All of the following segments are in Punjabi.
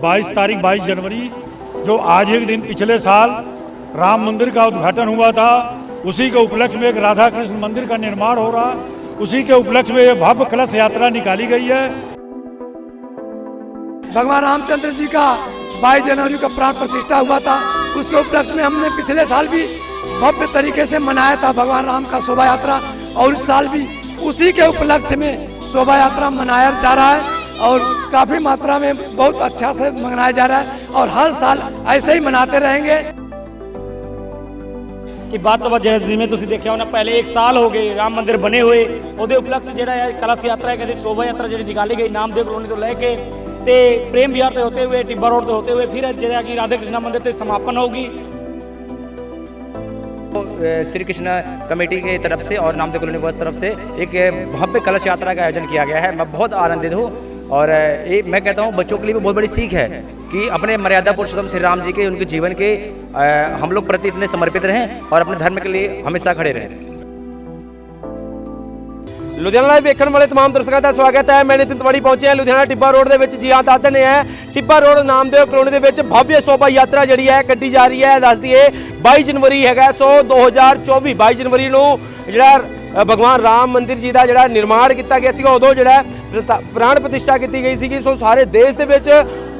22 तारीख 22 जनवरी, जो आज एक दिन पिछले साल राम मंदिर का उद्घाटन हुआ था, उसी के उपलक्ष्य में एक राधा कृष्ण मंदिर का निर्माण हो रहा, उसी के उपलक्ष्य में ये भव्य कलश यात्रा निकाली गई है। भगवान रामचंद्र जी का 22 जनवरी का प्राण प्रतिष्ठा हुआ था, उसके उपलक्ष्य में हमने पिछले साल भी भव्य तरीके से मनाया था भगवान राम का शोभा यात्रा और इस साल भी उसी के उपलक्ष्य में शोभा यात्रा मनाया जा रहा है। और काफ़ी मात्रा में बहुत अच्छा से मनाया जा रहा है और हर साल ऐसे ही मनाते रहेंगे ਕਿ ਬਾਤ ਤੋਂ ਬਾਅਦ ਜਿਵੇਂ ਜਿਵੇਂ ਤੁਸੀਂ ਦੇਖਿਆ ਹੋਣਾ ਪਹਿਲੇ 1 ਸਾਲ ਹੋ ਗਏ ਰਾਮ ਮੰਦਿਰ ਬਣੇ ਹੋਏ ਉਹਦੇ ਉਪਲਕਸ਼ ਜਿਹੜਾ ਹੈ ਕਲਸ਼ ਯਾਤਰਾ ਹੈ ਕਹਿੰਦੇ ਸ਼ੋਭਾ ਯਾਤਰਾ ਜਿਹੜੀ ਨਿਕਾਲੀ ਗਈ ਨਾਮਦੇਵ ਕਲੋਨੀ ਤੋਂ ਲੈ ਕੇ ਤੇ ਪ੍ਰੇਮ ਵਿਹਾਰ ਤੇ ਹੋਤੇ ਹੋਏ ਟਿੱਬਾ ਰੋਡ ਤੇ ਹੋਤੇ ਹੋਏ ਫਿਰ ਜਿਹੜਾ ਕਿ ਰਾਧੇ ਕ੍ਰਿਸ਼ਨਾ ਮੰਦਿਰ ਤੇ ਸਮਾਪਨ ਹੋਊਗੀ श्री कृष्ण कमेटी की तरफ से और नामदेव कॉलोनी बॉयज़ तरफ से एक भव्य कलश यात्रा का आयोजन किया गया है मैं बहुत आनंदित हूँ और ये मैं कहता हूँ बच्चों के लिए भी बहुत बड़ी सीख है कि अपने मर्यादा पुरुषोत्तम श्री राम जी के उनके जीवन के अ, हम लोग प्रति इतने समर्पित रहें और अपने धर्म के लिए हमेशा खड़े रहें ਲੁਧਿਆਣਾ ਲਾਈਵ ਵੇਖਣ ਵਾਲੇ तमाम ਦਰਸ਼ਕਾਂ ਦਾ ਸਵਾਗਤ ਹੈ ਮੈਂ ਨਿਤਿਨ ਤਿਵਾੜੀ ਪਹੁੰਚਿਆ ਲੁਧਿਆਣਾ ਟਿੱਬਾ ਰੋਡ ਦੇ ਵਿੱਚ ਜੀ ਹਾਂ ਦੱਸ ਦਿੰਦੇ ਹੈ ਟਿੱਬਾ ਰੋਡ ਨਾਮਦੇਵ ਕਲੋਨੀ ਦੇ ਵਿੱਚ ਭਵਯ ਸ਼ੋਭਾ ਯਾਤਰਾ ਜਿਹੜੀ ਹੈ ਕੱਢੀ ਜਾ ਰਹੀ ਹੈ ਦੱਸ ਦਈਏ 22 ਜਨਵਰੀ ਹੈਗਾ ਸੋ 2024 22 ਜਨਵਰੀ ਨੂੰ ਜਿਹੜਾ ਅ, ਭਗਵਾਨ ਰਾਮ ਮੰਦਿਰ ਜੀ ਦਾ ਜਿਹੜਾ ਨਿਰਮਾਣ ਕੀਤਾ ਗਿਆ ਸੀਗਾ, ਉਦੋਂ ਜਿਹੜਾ ਪ੍ਰਤਾ- ਪ੍ਰਾਣ ਪ੍ਰਤਿਸ਼ਠਾ ਕੀਤੀ ਗਈ ਸੀਗੀ। ਸੋ ਸਾਰੇ ਦੇਸ਼ ਦੇ ਵਿੱਚ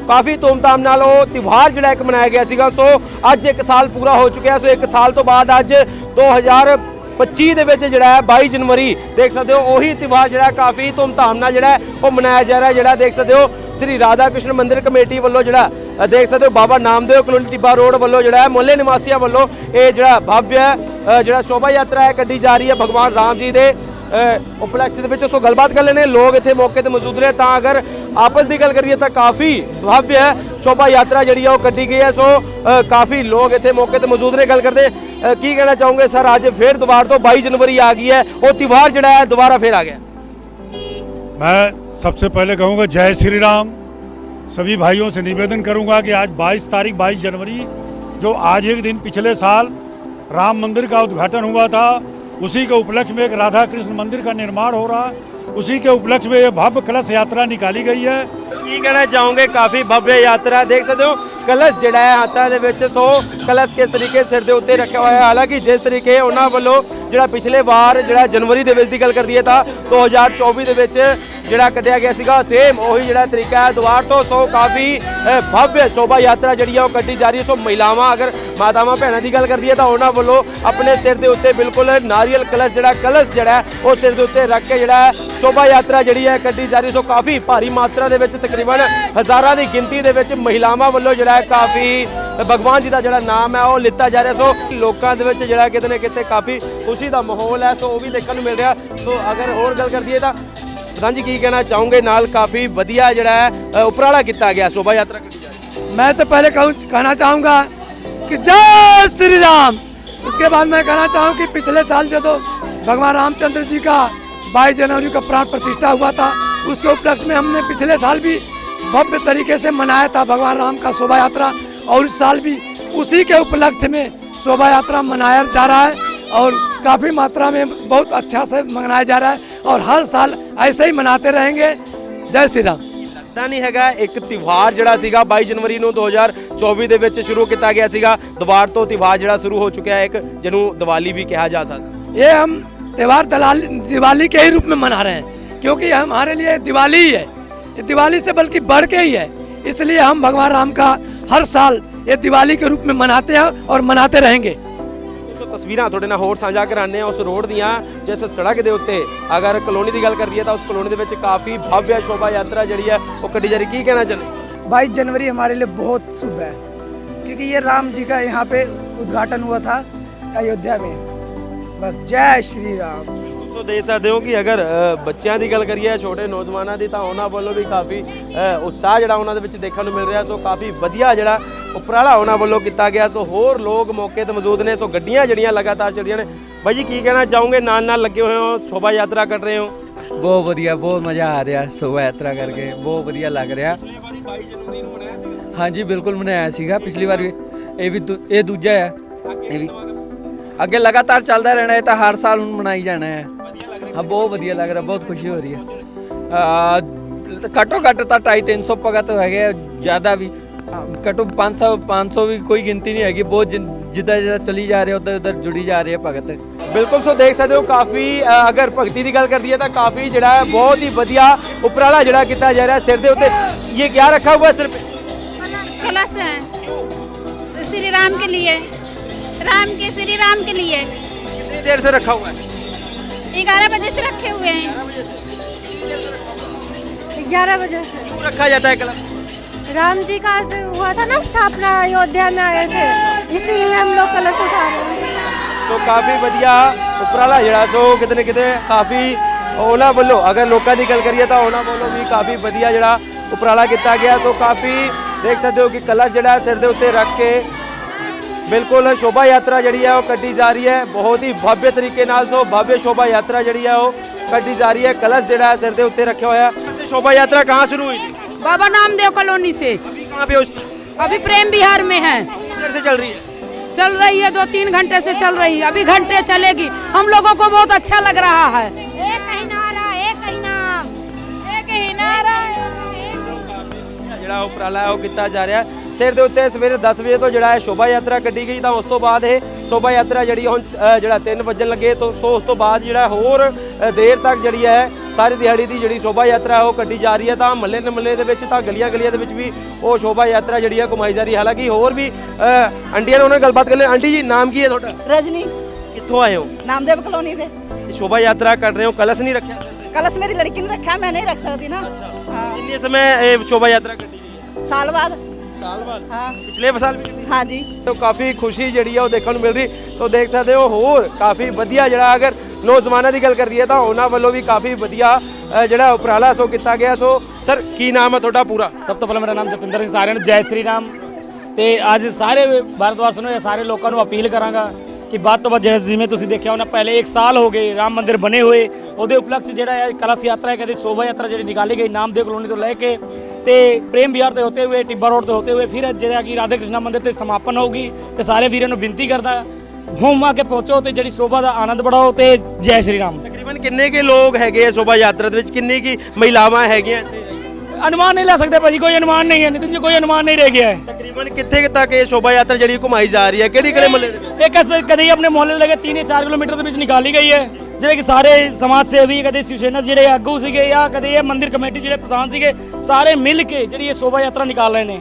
ਕਾਫੀ ਧੂਮਧਾਮ ਨਾਲ ਉਹ ਤਿਉਹਾਰ ਜਿਹੜਾ ਇੱਕ ਮਨਾਇਆ ਗਿਆ ਸੀਗਾ। ਸੋ ਅੱਜ ਇੱਕ ਸਾਲ ਪੂਰਾ ਹੋ ਚੁੱਕਿਆ। ਸੋ ਇੱਕ ਸਾਲ ਤੋਂ ਬਾਅਦ ਅੱਜ 2000 25 ਦੇ ਵਿੱਚ ਜਿਹੜਾ ਹੈ 22 ਜਨਵਰੀ, ਦੇਖ ਸਕਦੇ ਹੋ, ਉਹੀ ਤਿਉਹਾਰ ਜਿਹੜਾ ਕਾਫੀ ਧੂਮਧਾਮ ਨਾਲ ਜਿਹੜਾ ਉਹ ਮਨਾਇਆ ਜਾ ਰਿਹਾ ਜਿਹੜਾ ਦੇਖ ਸਕਦੇ ਹੋ ਸ੍ਰੀ ਰਾਧਾ ਕ੍ਰਿਸ਼ਨ ਮੰਦਿਰ ਕਮੇਟੀ ਵੱਲੋਂ ਜਿਹੜਾ ਦੇਖ ਸਕਦੇ ਹੋ ਬਾਬਾ ਨਾਮਦੇਵ ਕਲੋਨੀ ਟਿੱਬਾ ਰੋਡ ਵੱਲੋਂ ਜਿਹੜਾ ਹੈ ਮੁਹੱਲੇ ਨਿਵਾਸੀਆਂ ਵੱਲੋਂ ਇਹ ਜਿਹੜਾ ਭਵਯ ਜਿਹੜਾ ਸ਼ੋਭਾ ਯਾਤਰਾ ਹੈ, ਕੱਢੀ ਜਾ ਰਹੀ ਹੈ ਭਗਵਾਨ ਰਾਮ ਜੀ ਦੇ ਉਪਲਕਸ਼ ਦੇ ਵਿੱਚ। ਸੋ ਗੱਲਬਾਤ ਕਰ ਲੈਣੇ ਲੋਕ ਇੱਥੇ ਮੌਕੇ ਤੇ ਮੌਜੂਦ ਨੇ। ਤਾਂ ਅਗਰ ਆਪਸ ਦੀ ਗੱਲ ਕਰੀਏ ਤਾਂ ਕਾਫੀ ਭਵਯ ਸ਼ੋਭਾ ਯਾਤਰਾ ਜਿਹੜੀ ਹੈ ਉਹ ਕੱਢੀ ਗਈ ਹੈ। ਸੋ ਕਾਫੀ ਲੋਕ ਇੱਥੇ ਮੌਕੇ ਤੇ ਮੌਜੂਦ ਨੇ। ਗੱਲ ਕਰਦੇ ਕੀ ਕਹਿਣਾ ਚਾਹੋਗੇ ਸਰ? ਅੱਜ ਫੇਰ ਦੁਬਾਰਾ ਤੋਂ 22 ਜਨਵਰੀ ਆ ਗਈ ਹੈ। ਉਹ ਤਿਉਹਾਰ ਜਿਹੜਾ ਹੈ, ਦੁਬਾਰਾ ਫੇਰ ਆ ਗਿਆ। मैं सबसे पहले कहूँगा जय श्री राम। सभी भाइयों से निवेदन करूँगा कि आज 22 तारीख 22 जनवरी, जो आज एक दिन पिछले साल राम मंदिर का उद्घाटन हुआ था, उसी के उपलक्ष्य में एक राधा कृष्ण मंदिर का निर्माण हो रहा, उसी के उपलक्ष्य में ये भव्य कलश यात्रा निकाली गई है। ਕੀ ਕਹਿਣਾ ਚਾਹੋਗੇ? ਕਾਫੀ ਭਵਯ ਯਾਤਰਾ ਦੇਖ ਸਕਦੇ ਹੋ। ਕਲਸ਼ ਜਿਹੜਾ ਹੈ ਹੱਥਾਂ ਦੇ ਵਿੱਚ ਸੋ ਕਲਸ਼ ਕਿਸ ਤਰੀਕੇ ਸਿਰ ਦੇ ਉੱਤੇ ਰੱਖਿਆ ਹੋਇਆ ਹੈ? ਹਾਲਾਂਕਿ ਜਿਸ ਤਰੀਕੇ ਉਹਨਾਂ ਵੱਲੋਂ ਜਿਹੜਾ ਪਿਛਲੇ ਵਾਰ ਜਿਹੜਾ ਜਨਵਰੀ ਦੇ ਵਿੱਚ ਦੀ ਗੱਲ ਕਰਦੀ ਹੈ ਤਾਂ 2024 ਦੇ ਵਿੱਚ ਜਿਹੜਾ ਕੱਢਿਆ ਗਿਆ ਸੀਗਾ ਸੇਮ ਉਹੀ ਜਿਹੜਾ ਤਰੀਕਾ ਹੈ ਦੁਬਾਰ ਤੋਂ। ਸੋ ਕਾਫੀ ਅ, ਭਵਯ ਸ਼ੋਭਾ ਯਾਤਰਾ ਜਿਹੜੀ ਹੈ ਉਹ ਕੱਢੀ ਜਾ ਰਹੀ ਹੈ। ਸੋ ਮਹਿਲਾਵਾਂ ਅਗਰ ਮਾਤਾਵਾਂ ਭੈਣਾਂ ਦੀ ਗੱਲ ਕਰਦੀ ਹੈ ਤਾਂ ਉਹਨਾਂ ਵੱਲੋਂ ਆਪਣੇ ਸਿਰ ਦੇ ਉੱਤੇ ਬਿਲਕੁਲ ਨਾਰੀਅਲ ਕਲਸ਼ ਜਿਹੜਾ ਕਲਸ਼ ਜਿਹੜਾ ਉਹ ਸਿਰ ਦੇ ਉੱਤੇ ਰੱਖ ਕੇ ਜਿਹੜਾ ਹੈ ਸ਼ੋਭਾ ਯਾਤਰਾ ਜਿਹੜੀ ਹੈ ਕੱਢੀ ਜਾ ਰਹੀ ਸੋ ਕਾਫੀ ਭਾਰੀ ਮਾਤਰਾ ਦੇ ਵਿੱਚ ਤਕਰੀਬਨ ਹਜ਼ਾਰਾਂ ਦੀ ਗਿਣਤੀ ਦੇ ਵਿੱਚ ਮਹਿਲਾਵਾਂ ਵੱਲੋਂ ਜਿਹੜਾ ਹੈ ਕਾਫੀ ਭਗਵਾਨ ਜੀ ਦਾ ਜਿਹੜਾ ਨਾਮ ਹੈ ਉਹ ਲਿੱਤਾ ਜਾ ਰਿਹਾ ਸੋ ਲੋਕਾਂ ਦੇ ਵਿੱਚ ਜਿਹੜਾ ਕਿਤੇ ਨਾ ਕਿਤੇ ਕਾਫੀ ਖੁਸ਼ੀ ਦਾ ਮਾਹੌਲ ਹੈ ਸੋ ਉਹ ਵੀ ਦੇਖਣ ਨੂੰ ਮਿਲ ਰਿਹਾ ਸੋ ਅਗਰ ਹੋਰ ਗੱਲ ਕਰਦੀਏ ਤਾਂ ਪ੍ਰਧਾਨ ਜੀ ਕੀ ਕਹਿਣਾ ਚਾਹੋਗੇ ਨਾਲ ਕਾਫੀ ਵਧੀਆ ਜਿਹੜਾ ਹੈ ਅ, ਉਪਰਾਲਾ ਕੀਤਾ ਗਿਆ ਸ਼ੋਭਾ ਯਾਤਰਾ ਕੱਢੀ ਜਾ ਰਹੀ ਹੈ मैं तो पहले कहूँ कहना चाहूँगा कि जय श्री राम उसके बाद मैं कहना चाहूँ कि पिछले साल जो तो भगवान रामचंद्र जी का 22 जनवरी को प्राण प्रतिष्ठा हुआ था उसके उपलक्ष्य में हमने पिछले साल भी भव्य तरीके से मनाया था भगवान राम का शोभा यात्रा और इस साल भी उसी के उपलक्ष्य में शोभा यात्रा मनाया जा रहा है और काफ़ी मात्रा में बहुत अच्छा से मनाया जा रहा है और हर साल ऐसे ही मनाते रहेंगे जय श्री राम ਲੱਗਦਾ ਨਹੀਂ ਹੈਗਾ ਇੱਕ ਤਿਉਹਾਰ ਜਿਹੜਾ ਸੀਗਾ 22 ਜਨਵਰੀ ਨੂੰ 2024 ਦੇ ਵਿੱਚ ਸ਼ੁਰੂ ਕੀਤਾ ਗਿਆ ਸੀਗਾ ਦੁਬਾਰ ਤੋਂ ਤਿਉਹਾਰ ਜਿਹੜਾ ਸ਼ੁਰੂ ਹੋ ਚੁੱਕਿਆ ਹੈ ਇੱਕ ਜਿਹਨੂੰ ਦੀਵਾਲੀ ਵੀ ਕਿਹਾ ਜਾ ਸਕਦਾ ये हम त्यौहार दलाल दिवाली के ही रूप में मना रहे हैं क्योंकि हमारे लिए दिवाली ही है ये दिवाली से बल्कि बढ़ के ही है इसलिए हम भगवान राम का हर साल ये दिवाली के रूप में मनाते हैं और मनाते रहेंगे ਸੋ ਤਸਵੀਰਾਂ ਤੁਹਾਡੇ ਨਾਲ ਹੋਰ ਸਾਂਝਾ ਕਰਾਉਂਦੇ ਆ ਉਸ ਰੋਡ ਦੀਆਂ ਜਿਸ ਸੜਕ ਦੇ ਉੱਤੇ ਅਗਰ ਕਲੋਨੀ ਦੀ ਗੱਲ ਕਰੀਏ ਤਾਂ ਉਸ ਕਲੋਨੀ ਦੇ ਵਿੱਚ ਕਾਫੀ ਭਵਯ ਸ਼ੋਭਾ ਯਾਤਰਾ ਜਿਹੜੀ ਹੈ ਉਹ ਕੱਢੀ ਜਾ ਰਹੀ ਕੀ ਕਹਿਣਾ ਚਾਹੁੰਦੇ बाईस जनवरी हमारे लिए बहुत शुभ है क्योंकि ये राम जी का यहाँ पे उद्घाटन हुआ था अयोध्या में बस जय श्री राम ਸੋ ਦੇਖ ਸਕਦੇ ਹੋ ਕਿ ਅਗਰ ਬੱਚਿਆਂ ਦੀ ਗੱਲ ਕਰੀਏ ਛੋਟੇ ਨੌਜਵਾਨਾਂ ਦੀ ਤਾਂ ਉਹਨਾਂ ਵੱਲੋਂ ਵੀ ਕਾਫੀ ਉਤਸ਼ਾਹ ਜਿਹੜਾ ਉਹਨਾਂ ਦੇ ਵਿੱਚ ਦੇਖਣ ਨੂੰ ਮਿਲ ਰਿਹਾ। ਸੋ ਕਾਫੀ ਵਧੀਆ ਜਿਹੜਾ ਉਪਰਾਲਾ ਉਹਨਾਂ ਵੱਲੋਂ ਕੀਤਾ ਗਿਆ। ਸੋ ਹੋਰ ਲੋਕ ਮੌਕੇ ਤੇ ਮੌਜੂਦ ਨੇ। ਸੋ ਗੱਡੀਆਂ ਜਿਹੜੀਆਂ ਲਗਾਤਾਰ ਚੱਲਦੀਆਂ ਨੇ। ਬਾਈ ਜੀ ਕੀ ਕਹਿਣਾ ਚਾਹੋਗੇ? ਨਾਲ ਨਾਲ ਲੱਗੇ ਹੋਏ ਹੋ ਸ਼ੋਭਾ ਯਾਤਰਾ ਕੱਢ ਰਹੇ ਹੋ? ਬਹੁਤ ਵਧੀਆ ਬਹੁਤ ਮਜ਼ਾ ਆ ਰਿਹਾ ਸ਼ੋਭਾ ਯਾਤਰਾ ਕਰਕੇ। ਬਹੁਤ ਵਧੀਆ ਲੱਗ ਰਿਹਾ। ਹਾਂਜੀ ਬਿਲਕੁਲ ਮਨਾਇਆ ਸੀਗਾ। ਪਿਛਲੀ ਵਾਰ ਵੀ ਇਹ ਵੀ ਦੂ- ਇਹ ਦੂਜਾ ਹੈ ਇਹ ਵੀ ਅੱਗੇ ਲਗਾਤਾਰ ਚੱਲਦਾ ਰਹਿਣਾ ਹੈ ਤਾਂ ਹਰ ਸਾਲ ਹੁਣ ਮਨਾਈ ਜਾਣਾ ਹੈ ਹਾਂ ਬਹੁਤ ਵਧੀਆ ਲੱਗ ਰਿਹਾ ਬਹੁਤ ਖੁਸ਼ੀ ਹੋ ਰਹੀ ਹੈ ਆ ਘੱਟੋ ਘੱਟ ਤਾਂ 250 300 ਭਗਤ ਹੈਗੇ ਆ, ਜ਼ਿਆਦਾ ਵੀ ਹਾਂ, ਘੱਟੋ 500 500 ਵੀ ਕੋਈ ਗਿਣਤੀ ਨਹੀਂ ਹੈਗੀ ਬਹੁਤ ਜਿ- ਜਿੱਦਾਂ ਜਿੱਦਾਂ ਚਲੀ ਜਾ ਰਹੇ ਉਧਰ ਉਧਰ ਜੁੜੀ ਜਾ ਰਹੀ ਹੈ ਭਗਤ ਬਿਲਕੁਲ ਸੋ ਦੇਖ ਸਕਦੇ ਹੋ ਕਾਫੀ ਅ, ਅਗਰ ਭਗਤੀ ਦੀ ਗੱਲ ਕਰਦੀ ਹੈ ਤਾਂ ਕਾਫੀ ਜਿਹੜਾ ਹੈ ਬਹੁਤ ਹੀ ਵਧੀਆ ਉਪਰਾਲਾ ਜਿਹੜਾ ਕੀਤਾ ਜਾ ਰਿਹਾ ਹੈ ਸਿਰ ਦੇ ਉੱਤੇ ਇਹ ਕੀ ਰੱਖਾ हुआ है सिर पे कलश है श्री राम के लिए राम के श्री राम के लिए कितनी देर से रखा हुआ है ग्यारह बजे से रखे हुए हैं ग्यारह बजे से क्यों रखा जाता है कलश राम जी का आज हुआ था ना स्थापना अयोध्या में आए थे इसीलिए हम लोग कलश उठा रहे हैं ਸੋ ਕਾਫੀ ਵਧੀਆ ਉਪਰਾਲਾ ਜਿਹੜਾ ਸੋ ਕਿਤੇ ਨਾ ਕਿਤੇ ਕਾਫੀ ਉਹਨਾਂ ਵੱਲੋਂ ਅਗਰ ਲੋਕਾਂ ਦੀ ਗੱਲ ਕਰੀਏ ਤਾਂ ਉਹਨਾਂ ਵੱਲੋਂ ਵੀ ਕਾਫੀ ਵਧੀਆ ਜਿਹੜਾ ਉਪਰਾਲਾ ਕੀਤਾ ਗਿਆ ਸੋ ਕਾਫੀ ਦੇਖ ਸਕਦੇ ਹੋ ਕਿ ਕਲਸ਼ ਜਿਹੜਾ ਹੈ ਸਿਰ ਦੇ ਉੱਤੇ ਰੱਖ ਕੇ बिल्कुल शोभा यात्रा जी है वह कटी जा रही है। बहुत ही भव्य तरीके भव्य शोभा यात्रा जी है वह जा रही है। कलश जरा सिर के उत्ते रखे हुआ है। शोभा यात्रा कहाँ शुरू हुई थी? बाबा नामदेव कॉलोनी से। कहाँ पे अभी प्रेम बिहार में है। इधर से चल रही है? चल रही है दो तीन घंटे से चल रही है। अभी घंटे चलेगी। हम लोगों को बहुत अच्छा लग रहा है। एक ही नारा एक ही नाम। एक ही नारा। जरा उपराला है वो कितना जा रहा है। ਸਿਰ ਦੇ ਉੱਤੇ ਸਵੇਰੇ 10 ਵਜੇ ਤੋਂ ਜਿਹੜਾ ਹੈ ਸ਼ੋਭਾ ਯਾਤਰਾ ਕੱਢੀ ਗਈ ਤਾਂ ਉਸ ਤੋਂ ਬਾਅਦ ਇਹ ਸ਼ੋਭਾ ਯਾਤਰਾ ਜਿਹੜੀ ਹੁਣ ਜਿਹੜਾ 3 ਵਜਣ ਲੱਗੇ ਤੋਂ ਸੋ ਉਸ ਤੋਂ ਬਾਅਦ ਜਿਹੜਾ ਹੋਰ ਦੇਰ ਤੱਕ ਜਿਹੜੀ ਹੈ ਸਾਰੀ ਦਿਹਾੜੀ ਦੀ ਜਿਹੜੀ ਸ਼ੋਭਾ ਯਾਤਰਾ ਉਹ ਕੱਢੀ ਜਾ ਰਹੀ ਹੈ ਤਾਂ ਮੱਲੇ ਨੇ ਮੱਲੇ ਦੇ ਵਿੱਚ ਤਾਂ ਗਲੀਆਂ ਗਲੀਆਂ ਦੇ ਵਿੱਚ ਵੀ ਉਹ ਸ਼ੋਭਾ ਯਾਤਰਾ ਜਿਹੜੀ ਹੈ ਘੁਮਾਈ ਜਾ ਰਹੀ ਹੈ। ਹਾਲਾਂਕਿ ਹੋਰ ਵੀ ਆਂਟੀਆਂ ਨੇ ਉਹਨਾਂ ਨਾਲ ਗੱਲਬਾਤ ਕਰ ਲਈ ਆਂਟੀ ਜੀ ਨਾਮ ਕੀ ਹੈ ਤੁਹਾਡਾ? ਰਜਨੀ। ਕਿੱਥੋਂ ਆਏ ਹੋ? ਨਾਮਦੇਵ ਕਲੋਨੀ ਦੇ। ਸ਼ੋਭਾ ਯਾਤਰਾ ਕਰ ਰਹੇ ਹੋ ਕਲਸ ਨਹੀਂ ਰੱਖਿਆ ਕਲਸ ਮੇਰੀ ਲੜਕੀ ਨੇ ਰੱਖਿਆ ਮੈਂ ਨਹੀਂ ਰੱਖ ਸਕਦੀ ਨਾ। ਅੱਛਾ। ਕਿੰਨੇ ਸਮੇਂ ਇਹ ਸ਼ੋਭਾ ਯਾਤਰਾ ਕੱਢੀ ਸਾਲ ਬਾਅਦ। ਸਾਲ ਬਾਅਦ। ਹਾਂ। ਪਿਛਲੇ ਸਾਲ ਵੀ ਕੀਤੀ। ਹਾਂਜੀ। ਤੋ ਕਾਫੀ ਖੁਸ਼ੀ ਜਿਹੜੀ ਆ ਉਹ ਦੇਖਣ ਨੂੰ ਮਿਲ ਰਹੀ। ਸੋ ਦੇਖ ਸਕਦੇ ਹੋ ਹੋਰ ਕਾਫੀ ਵਧੀਆ ਜਿਹੜਾ ਅਗਰ ਨੌਜਵਾਨਾਂ ਦੀ ਗੱਲ ਕਰੀਏ ਤਾਂ ਉਹਨਾਂ ਵੱਲੋਂ ਵੀ ਕਾਫੀ ਵਧੀਆ ਜਿਹੜਾ ਉਪਰਾਲਾ ਸੋ ਕੀਤਾ ਗਿਆ। ਸੋ ਸਰ ਕੀ ਨਾਮ ਹੈ ਤੁਹਾਡਾ ਪੂਰਾ? ਸਭ ਤੋਂ ਪਹਿਲਾਂ ਮੇਰਾ ਨਾਮ ਜਤਿੰਦਰ ਸਿੰਘ ਸਾਰਿਆਂ ਨੂੰ ਜੈ ਸ੍ਰੀ ਰਾਮ। ਤੇ ਅੱਜ ਸਾਰੇ ਭਾਰਤਵਾਸ ਨੂੰ ਇਹ ਸਾਰੇ ਲੋਕਾਂ ਨੂੰ ਅਪੀਲ ਕਰਾਂਗਾ ਕਿ ਬਾਤ ਤੋਂ ਬਾਅਦ ਜਿਵੇਂ ਤੁਸੀਂ ਦੇਖਿਆ ਉਹਨਾਂ ਪਹਿਲੇ 1 ਸਾਲ ਹੋ ਗਏ ਰਾਮ ਮੰਦਿਰ ਬਣੇ ਹੋਏ। ਉਹਦੇ ਉਪਲਕਸ਼ ਜਿਹੜਾ ਹੈ ਕਲਸ਼ ਯਾਤਰਾ ਹੈ ਕਹਿੰਦੇ ਸ਼ੋਭਾ ਯਾਤਰਾ ਜਿਹੜੀ ਨਿਕਾਲੀ ਗਈ ਨਾਮਦੇਵ ਕਲੋਨੀ ਤੋਂ ਲੈ ਕੇ ਤੇ ਪ੍ਰੇਮ ਵਿਹਾਰ ਤੇ ਹੋਤੇ ਹੋਏ ਟਿੱਬਾ ਰੋਡ ਤੇ ਹੋਤੇ ਹੋਏ ਫਿਰ ਜਿਹੜਾ ਕਿ ਰਾਧਾ ਕ੍ਰਿਸ਼ਨਾ ਮੰਦਿਰ ਤੇ ਸਮਾਪਨ ਹੋਊਗੀ ਤੇ ਸਾਰੇ ਵੀਰਾਂ ਨੂੰ ਬੇਨਤੀ ਕਰਦਾ ਹੋਮ ਆ ਕੇ ਪਹੁੰਚੋ ਤੇ ਜਿਹੜੀ ਸ਼ੋਭਾ ਦਾ ਆਨੰਦ ਬੜਾਓ ਤੇ ਜੈ ਸ੍ਰੀ ਰਾਮ। ਤਕਰੀਬਨ ਕਿੰਨੇ ਕੇ ਲੋਕ ਹੈਗੇ ਆ ਸ਼ੋਭਾ ਯਾਤਰਾ ਦੇ ਵਿੱਚ? ਕਿੰਨੀ ਕੀ ਮਹਿਲਾਵਾਂ ਹੈਗੀਆਂ ਇੱਥੇ? ਅਨੁਮਾਨ ਨਹੀਂ ਲਾ ਸਕਦੇ ਭਾਜੀ ਕੋਈ ਅਨੁਮਾਨ ਨਹੀਂ ਹੈ ਨਿਤਿਨ ਜੀ ਕੋਈ ਅਨੁਮਾਨ ਨਹੀਂ ਰਹਿ ਗਿਆ ਹੈ। ਤਕਰੀਬਨ ਕਿੱਥੇ ਕੁ ਤੱਕ ਇਹ ਸ਼ੋਭਾ ਯਾਤਰਾ ਜਿਹੜੀ ਘੁਮਾਈ ਜਾ ਰਹੀ ਹੈ? ਕਿਹੜੀ ਕਿਹੜੇ ਮਹੱਲੇ ਦੇ ਵਿੱਚ? ਇਹ ਕਸ ਕਦੇ ਹੀ ਆਪਣੇ ਮੁਹੱਲੇ ਲਗੇ 3 ਜਾਂ 4 ਕਿਲੋਮੀਟਰ ਦੇ ਵਿੱਚ ਨਿਕਾਲੀ ਗਈ ਹੈ। ਜਿਹੜੇ ਕਿ ਸਾਰੇ ਸਮਾਜ ਸੇਵੀ ਕਦੇ ਸ਼ਿਵਸੈਨਾ ਜਿਹੜੇ ਆਗੂ ਸੀਗੇ ਜਾਂ ਕਦੇ ਇਹ ਮੰਦਿਰ ਕਮੇਟੀ ਜਿਹੜੇ ਪ੍ਰਧਾਨ ਸੀਗੇ ਸਾਰੇ ਮਿਲ ਕੇ ਜਿਹੜੀ ਇਹ ਸ਼ੋਭਾ ਯਾਤਰਾ ਨਿਕਾਲ ਰਹੇ ਨੇ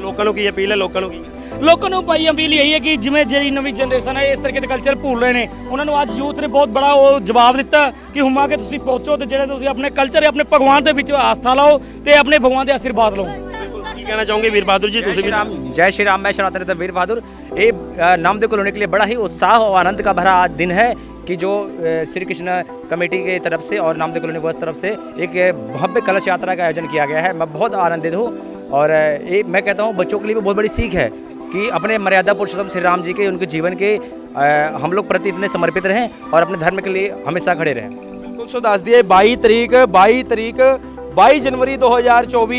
ਲੋਕਾਂ ਨੂੰ ਕੀ ਅਪੀਲ ਹੈ ਲੋਕਾਂ ਨੂੰ ਕੀ ਲੋਕਾਂ ਨੂੰ ਭਾਈ ਅਪੀਲ ਇਹੀ ਹੈ ਕਿ ਜਿਵੇਂ ਜਿਹੜੀ ਨਵੀਂ ਜਨਰੇਸ਼ਨ ਹੈ ਇਸ ਤਰੀਕੇ ਦੇ ਕਲਚਰ ਭੁੱਲ ਰਹੇ ਨੇ ਉਹਨਾਂ ਨੂੰ ਅੱਜ ਯੂਥ ਨੇ ਬਹੁਤ ਬੜਾ ਉਹ ਜਵਾਬ ਦਿੱਤਾ ਕਿ ਹੁਮਾ ਕੇ ਤੁਸੀਂ ਪਹੁੰਚੋ ਤੇ ਜਿਹੜੇ ਤੁਸੀਂ ਆਪਣੇ ਕਲਚਰ ਆਪਣੇ ਭਗਵਾਨ ਦੇ ਵਿੱਚ ਆਸਥਾ ਲਾਓ ਤੇ ਆਪਣੇ ਭਗਵਾਨ ਦੇ ਆਸ਼ੀਰਵਾਦ ਲਓ ਕੀ ਕਹਿਣਾ ਚਾਹੋਗੇ ਵੀਰ ਬਹਾਦਰ ਜੀ जय ਤੁਸੀਂ श्री ਵੀ राम जय श्री राम मैं सनातन नेता वीर बहादुर ये अ, नामदेव कॉलोनी के लिए बड़ा ही उत्साह और आनंद का भरा आज दिन है कि जो अ, श्री कृष्ण कमेटी की तरफ से और नामदेव कॉलोनी वर्ष तरफ से एक अ, भव्य कलश यात्रा का आयोजन किया गया है मैं बहुत आनंदित हूँ और अ, ये मैं कहता हूँ बच्चों के लिए भी बहुत बड़ी सीख है कि अपने मर्यादा पुरुषोत्तम श्री राम जी के उनके जीवन के अ, हम लोग प्रति इतने समर्पित रहें और अपने धर्म के लिए हमेशा खड़े रहें ਬਿਲਕੁਲ ਸੋ ਦੱਸ ਦਈਏ 22 ਤਰੀਕ 22 ਤਰੀਕ 22 ਜਨਵਰੀ 2024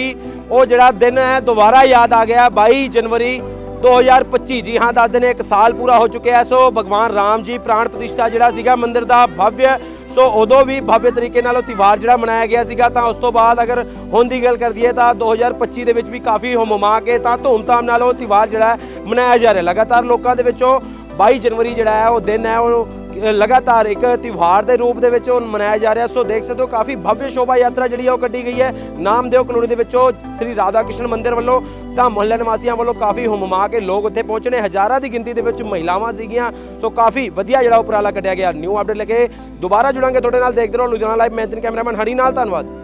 ਉਹ ਜਿਹੜਾ ਦਿਨ ਹੈ ਦੁਬਾਰਾ ਯਾਦ ਆ ਗਿਆ 22 ਜਨਵਰੀ 2025 ਜੀ, ਹਾਂ, ਦੱਸ ਦਿਨ ਇੱਕ ਸਾਲ ਪੂਰਾ ਹੋ ਚੁੱਕਿਆ ਹੈ। ਸੋ ਭਗਵਾਨ ਰਾਮ ਜੀ ਪ੍ਰਾਣ ਪ੍ਰਤਿਸ਼ਠਾ ਜਿਹੜਾ ਸੀਗਾ, ਮੰਦਿਰ ਦਾ ਭਵਯ। ਸੋ ਉਦੋਂ ਵੀ ਭਵਯ ਤਰੀਕੇ ਨਾਲ ਉਹ ਤਿਉਹਾਰ ਜਿਹੜਾ ਮਨਾਇਆ ਗਿਆ ਸੀਗਾ, ਤਾਂ ਉਸ ਤੋਂ ਬਾਅਦ ਅਗਰ ਹੁਣ ਦੀ ਗੱਲ ਕਰ ਦਈਏ ਤਾਂ 2025 ਦੇ ਵਿੱਚ ਵੀ ਕਾਫੀ ਹੁਮਮਾ ਕੇ ਤਾਂ ਧੂਮਧਾਮ ਨਾਲ ਉਹ ਤਿਉਹਾਰ ਜਿਹੜਾ ਮਨਾਇਆ ਜਾ ਰਿਹਾ। ਲਗਾਤਾਰ ਲੋਕਾਂ ਦੇ ਵਿੱਚੋਂ 22 ਜਨਵਰੀ ਜਿਹੜਾ ਹੈ, ਉਹ ਦਿਨ ਹੈ, ਉਹ ਲਗਾਤਾਰ ਇੱਕ ਤਿਉਹਾਰ ਦੇ ਰੂਪ ਦੇ ਵਿੱਚ ਉਹ ਮਨਾਇਆ ਜਾ ਰਿਹਾ। ਸੋ ਦੇਖ ਸਕਦੇ ਹੋ, ਕਾਫੀ ਭਵਯ ਸ਼ੋਭਾ ਯਾਤਰਾ ਜਿਹੜੀ ਹੈ, ਉਹ ਕੱਢੀ ਗਈ ਹੈ। ਨਾਮਦੇਵ ਕਲੋਨੀ ਦੇ ਵਿੱਚੋਂ ਸ੍ਰੀ ਰਾਧਾ ਕ੍ਰਿਸ਼ਨ ਮੰਦਿਰ ਵੱਲੋਂ। ਤਾਂ ਮੁਹੱਲੇ ਨਿਵਾਸੀਆਂ ਵੱਲੋਂ ਕਾਫੀ ਹੁਮਮਾ ਕੇ ਲੋਕ ਉੱਥੇ ਪਹੁੰਚਣੇ ਹਜ਼ਾਰਾਂ ਦੀ ਗਿਣਤੀ ਦੇ ਵਿੱਚ ਮਹਿਲਾਵਾਂ ਸੀਗੀਆਂ। ਸੋ ਕਾਫੀ ਵਧੀਆ ਜਿਹੜਾ ਉਪਰਾਲਾ ਕੱਢਿਆ ਗਿਆ। ਨਿਊ ਅਪਡੇਟ ਲੈ ਕੇ ਦੁਬਾਰਾ ਜੁੜਾਂਗੇ। ਤੁਹਾਡੇ ਨਾਲ ਦੇਖਦੇ ਰਹੋ। ਲੁਧਿਆਣਾ ਲਾਈਵ ਮੈਂ ਦਿਨ ਕੈਮਰਾਮੈਨ ਹਰੀ ਨਾਲ। ਧੰਨਵਾਦ।